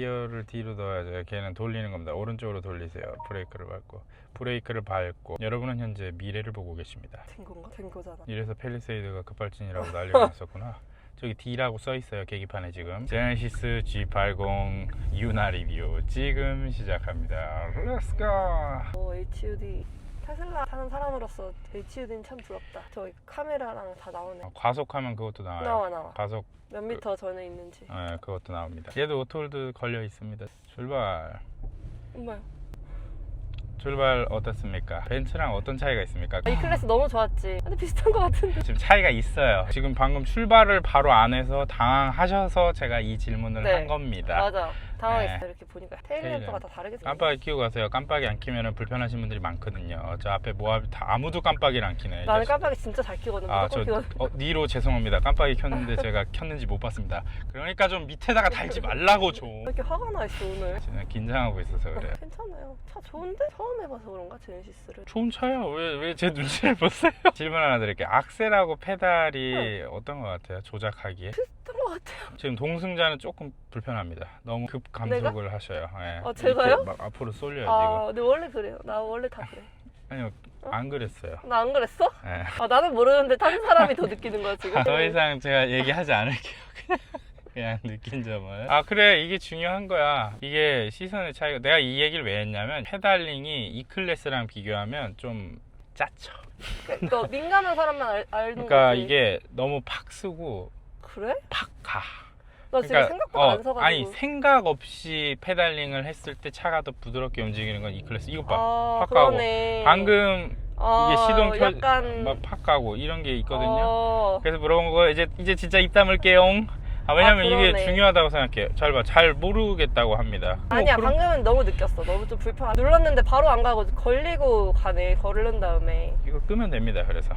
기어를 뒤로 넣어야죠. 걔는 돌리는 겁니다. 오른쪽으로 돌리세요. 브레이크를 밟고 브레이크를 밟고 여러분은 현재 미래를 보고 계십니다. 된 건가? 된 거잖아. 이래서 펠리세이드가 급발진이라고 난리가 났었구나. 저기 D라고 써 있어요 계기판에 지금. 제네시스 G80 유나 리뷰 지금 시작합니다. Go. 어, HUD 테슬라 타는 사람으로서 HUD는 참 부럽다. 저기 카메라랑 다 나오네. 어, 과속하면 그것도 나와요. 나와 나와. 과속 몇 미터 전에 있는지. 네, 그것도 나옵니다. 얘도 오토홀드 걸려 있습니다. 출발. 엄마야. 출발 어떻습니까? 벤츠랑 어떤 차이가 있습니까? 이 클래스 너무 좋았지. 근데 비슷한 것 같은데. 지금 차이가 있어요. 지금 방금 출발을 바로 안 해서 당황하셔서 제가 이 질문을 네. 한 겁니다. 맞아. 당황했어. 네. 이렇게 보니까 테일 램프가 다 다르게 생겼어. 깜빡이 끼고 가세요. 깜빡이 안 키면 불편하신 분들이 많거든요. 저 앞에 모압 다 아무도 깜빡이를 안 키네. 나는. 깜빡이 진짜 잘 끼거든. 아, 저 끼거든. 어, 니로 죄송합니다. 깜빡이 켰는데 제가 켰는지 못 봤습니다. 그러니까 좀 밑에다가 달지 말라고 좀. 왜 이렇게 화가 나 있어 오늘? 저는 긴장하고 있어서 그래요. 괜찮아요. 차 좋은데? 처음 해봐서 그런가 제네시스를. 좋은 차야. 왜 왜 제 눈치를 보세요? 질문 하나 드릴게요. 악셀하고 페달이 어떤 것 같아요? 조작하기에? 비슷한 것 같아요. 지금 동승자는 조금 불편합니다. 너무 급 감속을 하셔요. 예. 어, 제가요? 이렇게 막 앞으로 쏠려요 아, 근데 원래 그래요. 나 원래 다 그래. 지금. 아니요, 안 그랬어요. 나 안 그랬어? 예. 아, 나는 모르는데 다른 사람이 더 느끼는 거야 지금. 더 이상 제가 얘기하지 않을게요. 그냥, 느낀 점을. 아 그래 이게 중요한 거야. 이게 시선의 차이가. 내가 이 얘기를 왜 했냐면 페달링이 E 클래스랑 비교하면 좀 짜쳐. 그러니까 민감한 사람만 알, 아는 그러니까 거지. 이게 너무 팍 쓰고 그래? 팍 가. 나 지금 생각보다 어, 안 서가지고. 아니 생각 없이 페달링을 했을 때 차가 더 부드럽게 움직이는 건 E 클래스. 이것 봐. 아, 팍 가고. 그러네. 방금 아, 이게 시동 켜 약간 막팍 가고 이런 게 있거든요. 어, 그래서 물어본 거 이제 이제 진짜 입 다물게요. 아 왜냐면 아, 이게 그러네. 중요하다고 생각해요. 잘 봐, 잘 모르겠다고 합니다. 아니야 뭐 방금은 너무 느꼈어. 너무 좀 불편. 눌렀는데 바로 안 가고 걸리고 가네. 걸른 다음에. 이거 끄면 됩니다. 그래서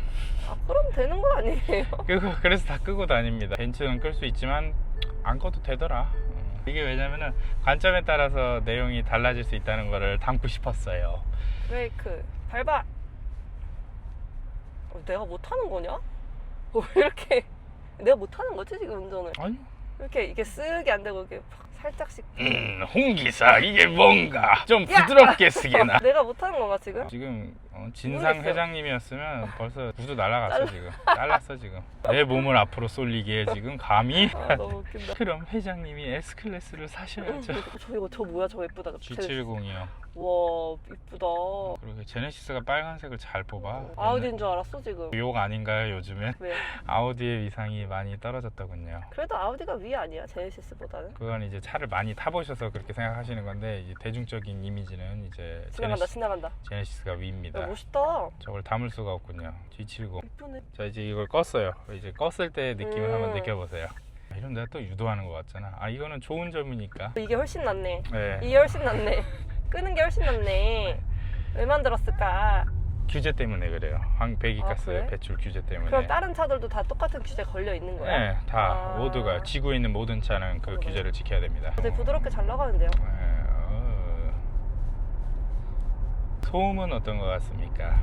아 그럼 되는 거 아니에요? 끄고 그래서 다 끄고 다닙니다. 벤츠는 끌 수 있지만 안 꺼도 되더라. 음. 이게 왜냐면은 관점에 따라서 내용이 달라질 수 있다는 거를 담고 싶었어요. 브레이크 밟아. 어, 내가 못 하는 거냐? 어, 왜 이렇게 내가 못하는 거지 지금 운전을? 아니, 이렇게 이게 쓰게 안 되고 이렇게 팍 살짝씩. 음, 홍기사 이게 뭔가 좀 야! 부드럽게 쓰게나. 내가 못하는 건가 지금? 지금 어, 진상 모르겠어요. 회장님이었으면 벌써 구두 날라갔어 지금. 잘랐어 지금. 내 몸을 앞으로 쏠리기에 지금 감히. 아 너무 웃긴다. 그럼 회장님이 S 클래스를 사셔야죠. 저 이거 저 뭐야 저 예쁘다. 저 G70이요. 와 이쁘다. 그리고 제네시스가 빨간색을 잘 뽑아. 아우디인 줄 알았어 지금. 욕 아닌가요 요즘엔? 왜? 아우디의 위상이 많이 떨어졌더군요. 그래도 아우디가 위 아니야 제네시스보다는. 그건 이제 차를 많이 타보셔서 그렇게 생각하시는 건데 이제 대중적인 이미지는 이제 지나간다 지나간다. 제네시스가 위입니다. 야 멋있다. 저걸 담을 수가 없군요. G70. 이쁘네. 자 이제 이걸 껐어요. 이제 껐을 때 느낌을 음. 한번 느껴보세요. 아, 이러면 내가 또 유도하는 것 같잖아. 아 이거는 좋은 점이니까. 이게 훨씬 낫네. 네. 이게 훨씬 낫네. 끄는 게 훨씬 낫네. 왜 만들었을까? 규제 때문에 그래요. 항 배기가스 아, 그래? 배출 규제 때문에. 그럼 다른 차들도 다 똑같은 규제 걸려 있는 거야? 네, 다 아. 모두가 지구에 있는 모든 차는 그. 규제를 지켜야 됩니다. 되게 부드럽게 잘 나가는데요. 네, 어. 소음은 어떤 것 같습니까?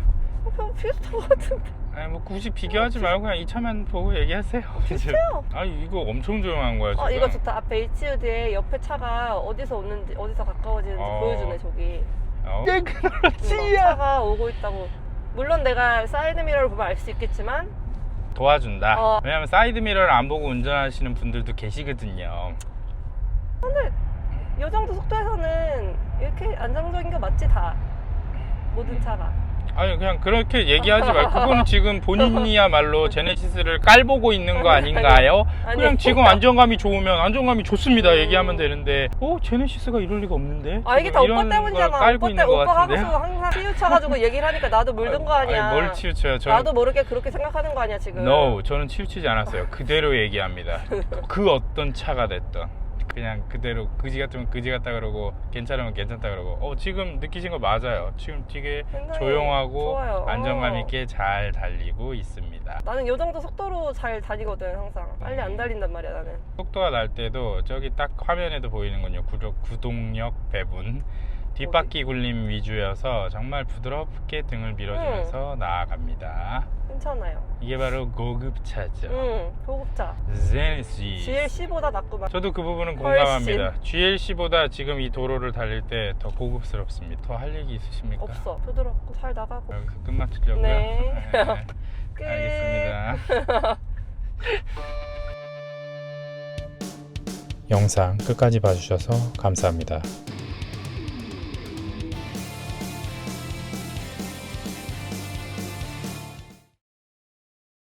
어, 별 비슷한 것 같은데. 아니 뭐 굳이 비교하지 말고 그냥 이 차만 보고 얘기하세요. 비슷해요. 아 이거 엄청 조용한 거야 지금. 어 이거 좋다. 앞에 HUD에 옆에 차가 어디서 오는지 어디서 가까워지는지 어. 보여주네 저기. 어? 응, 차가 오고 있다고. 물론 내가 사이드 미러를 보면 알 수 있겠지만 도와준다. 어. 왜냐면 사이드 미러를 안 보고 운전하시는 분들도 계시거든요. 이 정도 속도에서는 이렇게 안정적인 거 맞지 다. 모든 차가. 아니 그냥 그렇게 얘기하지 말고 그거는 지금 본인이야말로 제네시스를 깔보고 있는 거 아닌가요? 아니. 그냥 지금 안정감이 좋으면 안정감이 좋습니다 얘기하면 되는데 어 제네시스가 이럴 리가 없는데 아 이게 다 오빠 이런 걸 때문이잖아. 깔고 오빠 있는 때것 오빠 같은데요? 하고서 항상 치우쳐가지고 얘기를 하니까 나도 물든 거 아니야. 아니, 뭘 치우쳐요 저는 나도 모르게 그렇게 생각하는 거 아니야 지금. No 저는 치우치지 않았어요 그대로 얘기합니다 그 어떤 차가 됐던 그냥 그대로 그지 같으면 그지 같다 그러고 괜찮으면 괜찮다 그러고 어 지금 느끼신 거 맞아요 지금 되게 조용하고 좋아요. 안정감 어. 있게 잘 달리고 있습니다 나는 이 정도 속도로 잘 다니거든 항상. 빨리 안 달린단 말이야 나는. 속도가 날 때도 저기 딱 화면에도 보이는군요. 구독, 구동력 배분. 뒷바퀴 굴림 위주여서 정말 부드럽게 등을 밀어주면서 나아갑니다. 괜찮아요. 이게 바로 고급차죠. 응, 고급차. 제네시. GLC보다 낫구만. 저도 그 부분은. 공감합니다. GLC보다 지금 이 도로를 달릴 때 더 고급스럽습니다. 더 할 얘기 있으십니까? 없어. 부드럽고 잘 나가고. 여기서 끝 맞추려고요? 네. 끝. 알겠습니다. 영상 끝까지 봐주셔서 감사합니다.